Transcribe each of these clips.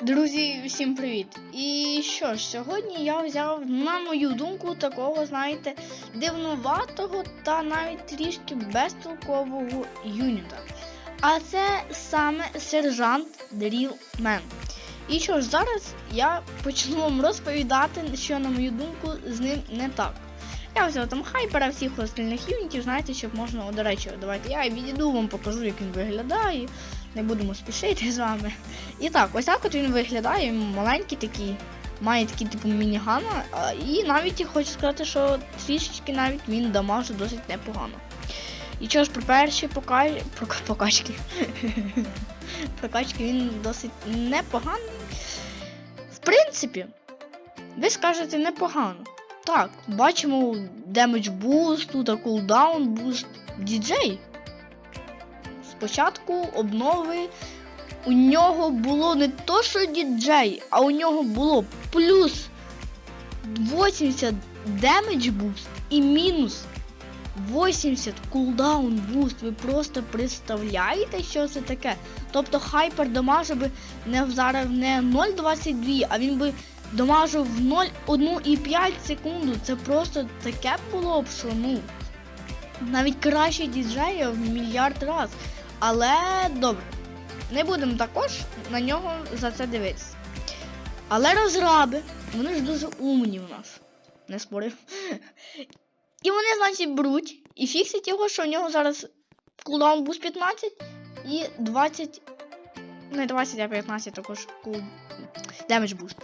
Друзі, всім привіт! І що ж, сьогодні я взяв, на мою думку, такого, знаєте, дивнуватого та навіть трішки безтолкового юніта. А це саме сержант Дрілмен. І що ж, зараз я почну вам розповідати, що, на мою думку, з ним не так. Я взяв там хайпера всіх остальних юнітів, знаєте, щоб можна, до речі, давайте я відійду вам покажу, як він виглядає. Не будемо спішити з вами. І так, ось так от він виглядає, маленький такий, має такий типу мінігана. І навіть я хочу сказати, що трішечки навіть він дамажить досить непогано. І що ж про перші пока... пока- покачки. Прокачки він досить непоганий. В принципі, ви скажете непогано. Так, бачимо демедж буст, тут кулдаун буст. Діджей. Спочатку обнови у нього було не то, що діджей, а у нього було плюс 80 демедж буст і мінус 80 кулдаун буст. Ви просто представляєте, що це таке? Тобто хайпер дамажив би не вдарив не 0,22, а він би дамажив в 0,1,5 секунду. Це просто таке було б, що ну. Навіть краще діджея в мільярд раз. Але добре. Не будемо також на нього за це дивитися. Але розраби, вони ж дуже умні в нас. Не спорив. І вони, значить, беруть і фіксять його, що у нього зараз кулдаун буст 15 і 20. Не 20, а 15 також демедж буст.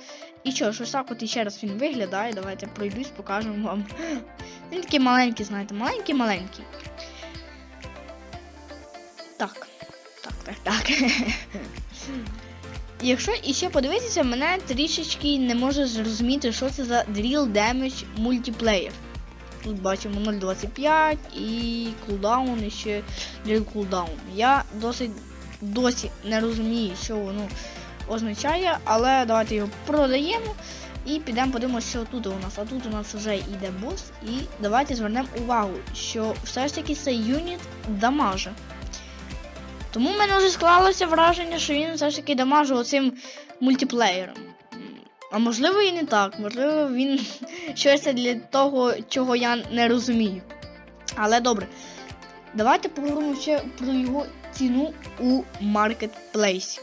І що, ж ось так от іще раз він виглядає. Давайте пройдусь, покажемо вам. Він такий маленький, знаєте, маленький-маленький. Так. Так, так, так. Якщо іще подивитися, мене трішечки не може зрозуміти, що це за Drill Damage мультиплеєр. Тут бачимо 0.25 і кулдаун і ще Drill Cooldown. Я досить досі не розумію, що воно означає, але давайте його продаємо і підемо подивимося, що тут у нас. А тут у нас вже йде бос. І давайте звернемо увагу, що все ж таки цей юніт дамаже. Тому в мене вже склалося враження, що він все ж таки дамажив оцим мультиплеєром. А можливо і не так, можливо, він щось для того, чого я не розумію. Але добре. Давайте поговоримо ще про його ціну у маркетплейсі.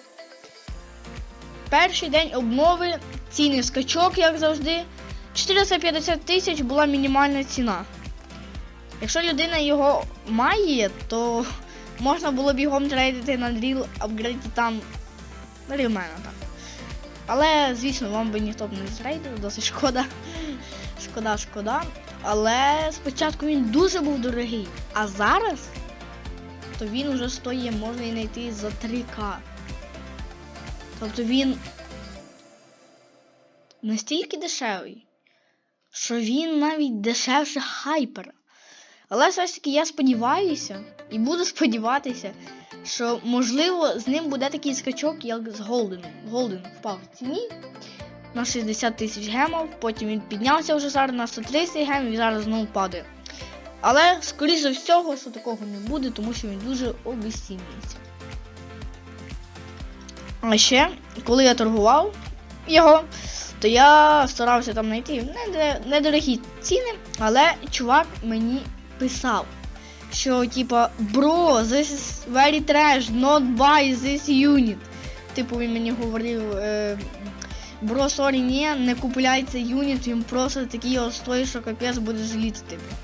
Перший день обнови, цінний скачок, як завжди. 450 тисяч була мінімальна ціна. Якщо людина його має, то можна було б його трейдити на дріл, апгрейді там рівмена так. Але, звісно, вам би ніхто б не зрейдив, досить шкода. Шкода, шкода. Але спочатку він дуже був дорогий. А зараз то він уже стоїть, можна і знайти за 3К. Тобто він настільки дешевий, що він навіть дешевше хайпера. Але все ж таки я сподіваюся і буду сподіватися, що можливо з ним буде такий скачок, як з Голденом. Голден впав в ціні на 60 тисяч гемів, потім він піднявся вже зараз на 130 гемів і зараз знову падає. Але, скоріше всього, що такого не буде, тому що він дуже обесцінюється. А ще, коли я торгував його, то я старався там знайти недорогі ціни, але чувак мені писав, що типа bro, this is very trash, not buy this unit. Типу він мені говорив, е, бро, сорі, ні, не купляй цей юніт, він просто такий от що капець буде жаліти, типу.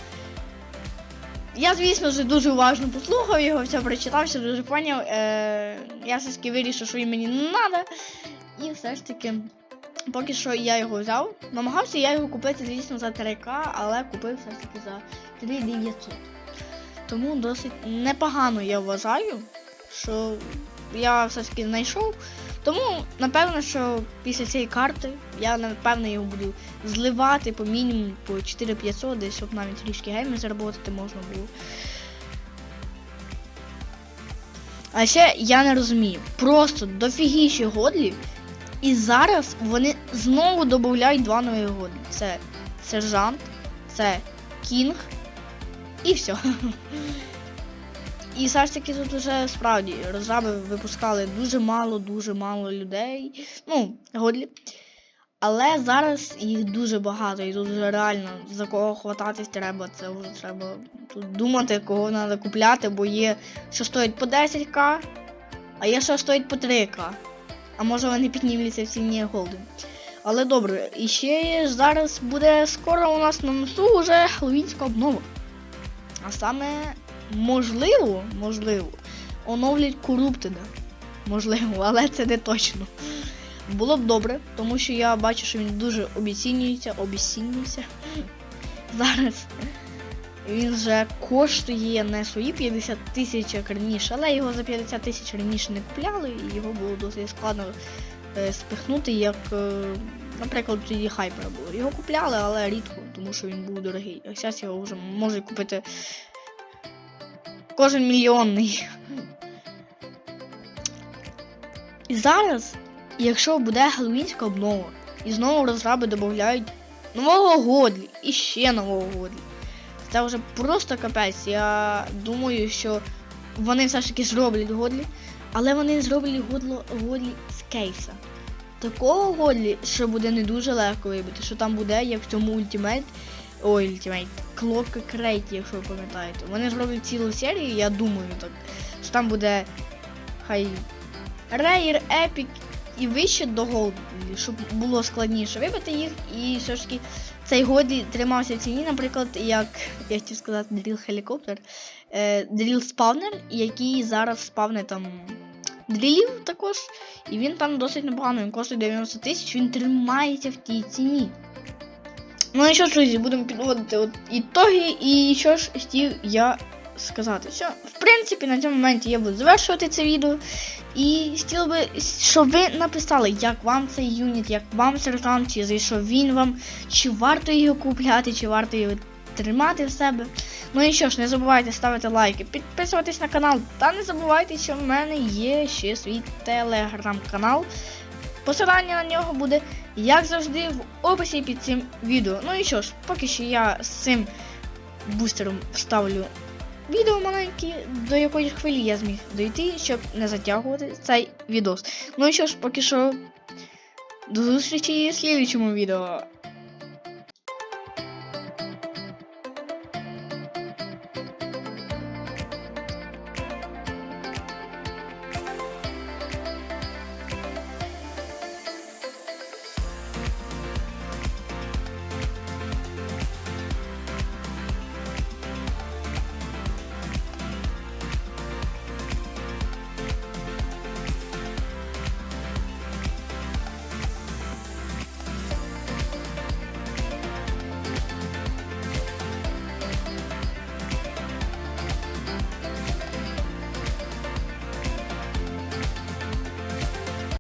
Я, звісно ж, дуже уважно послухав його, все прочитав, все дуже поняв. Е, я все ж таки вирішив, що він мені не треба. І все ж таки, поки що я його взяв. Намагався я його купити, звісно, за 3К, але купив все ж таки за 3900. Тому досить непогано я вважаю, що я все ж таки знайшов. Тому, напевно, що після цієї карти я напевно його буду зливати по мінімуму по 4500, десь щоб навіть трішки геймів заробити можна було. А ще я не розумію. Просто дофігіші годлі. І зараз вони знову додають два нові годлі. Це сержант, це кінг і все. І все ж таки тут уже справді розраби випускали дуже мало, дуже мало людей. Ну, годлі. Але зараз їх дуже багато, і тут вже реально за кого хвататись треба, це вже треба тут думати, кого треба купляти, бо є, що стоїть по 10к, а є, що стоїть по 3к. А може вони піднімуться в ціні голди. Але добре, і ще зараз буде скоро у нас на носу вже хеллоуінська обнова. А саме можливо, можливо, оновлять Corrupted. Можливо, але це не точно. Було б добре, тому що я бачу, що він дуже обіцінюється, обіцінюється. Зараз він вже коштує не свої 50 тисяч як раніше, але його за 50 тисяч раніше не купляли, і його було досить складно е, спихнути, як, е, наприклад, тоді хайпера було. Його купляли, але рідко, тому що він був дорогий. А зараз його вже може купити кожен мільйонний. І зараз, якщо буде Хеллоуінська обнова, і знову розраби додають нового Годлі і ще нового Годлі. Це вже просто капець. Я думаю, що вони все ж таки зроблять Годлі, але вони зроблять Годло, Годлі з кейса. Такого Годлі, що буде не дуже легко вибити, що там буде, як в цьому Ultimate, ой, Ultimate, Clock Crate, якщо ви пам'ятаєте. Вони зроблять цілу серію, я думаю так. Що там буде хай Rare, Epic і вище до Gold, щоб було складніше вибити їх, і все ж таки цей годі тримався в ціні, наприклад, як я хотів сказати, Drill Helicopter, е, Drill Spawner, який зараз спавне там дрілів також, і він там досить непогано, він коштує 90 тисяч, він тримається в тій ціні. Ну і що ж, друзі, будемо підводити от ітоги, і що ж хотів я сказати. Все, в принципі, на цьому моменті я буду завершувати це відео. І хотів би, щоб ви написали, як вам цей юніт, як вам сержант, чи зайшов він вам, чи варто його купляти, чи варто його тримати в себе. Ну і що ж, не забувайте ставити лайки, підписуватись на канал, та не забувайте, що в мене є ще свій телеграм-канал. Посилання на нього буде, як завжди, в описі під цим відео. Ну і що ж, поки що я з цим бустером ставлю відео маленьке, до якої хвилі я зміг дойти, щоб не затягувати цей відос. Ну і що ж, поки що, до зустрічі в слідчому відео.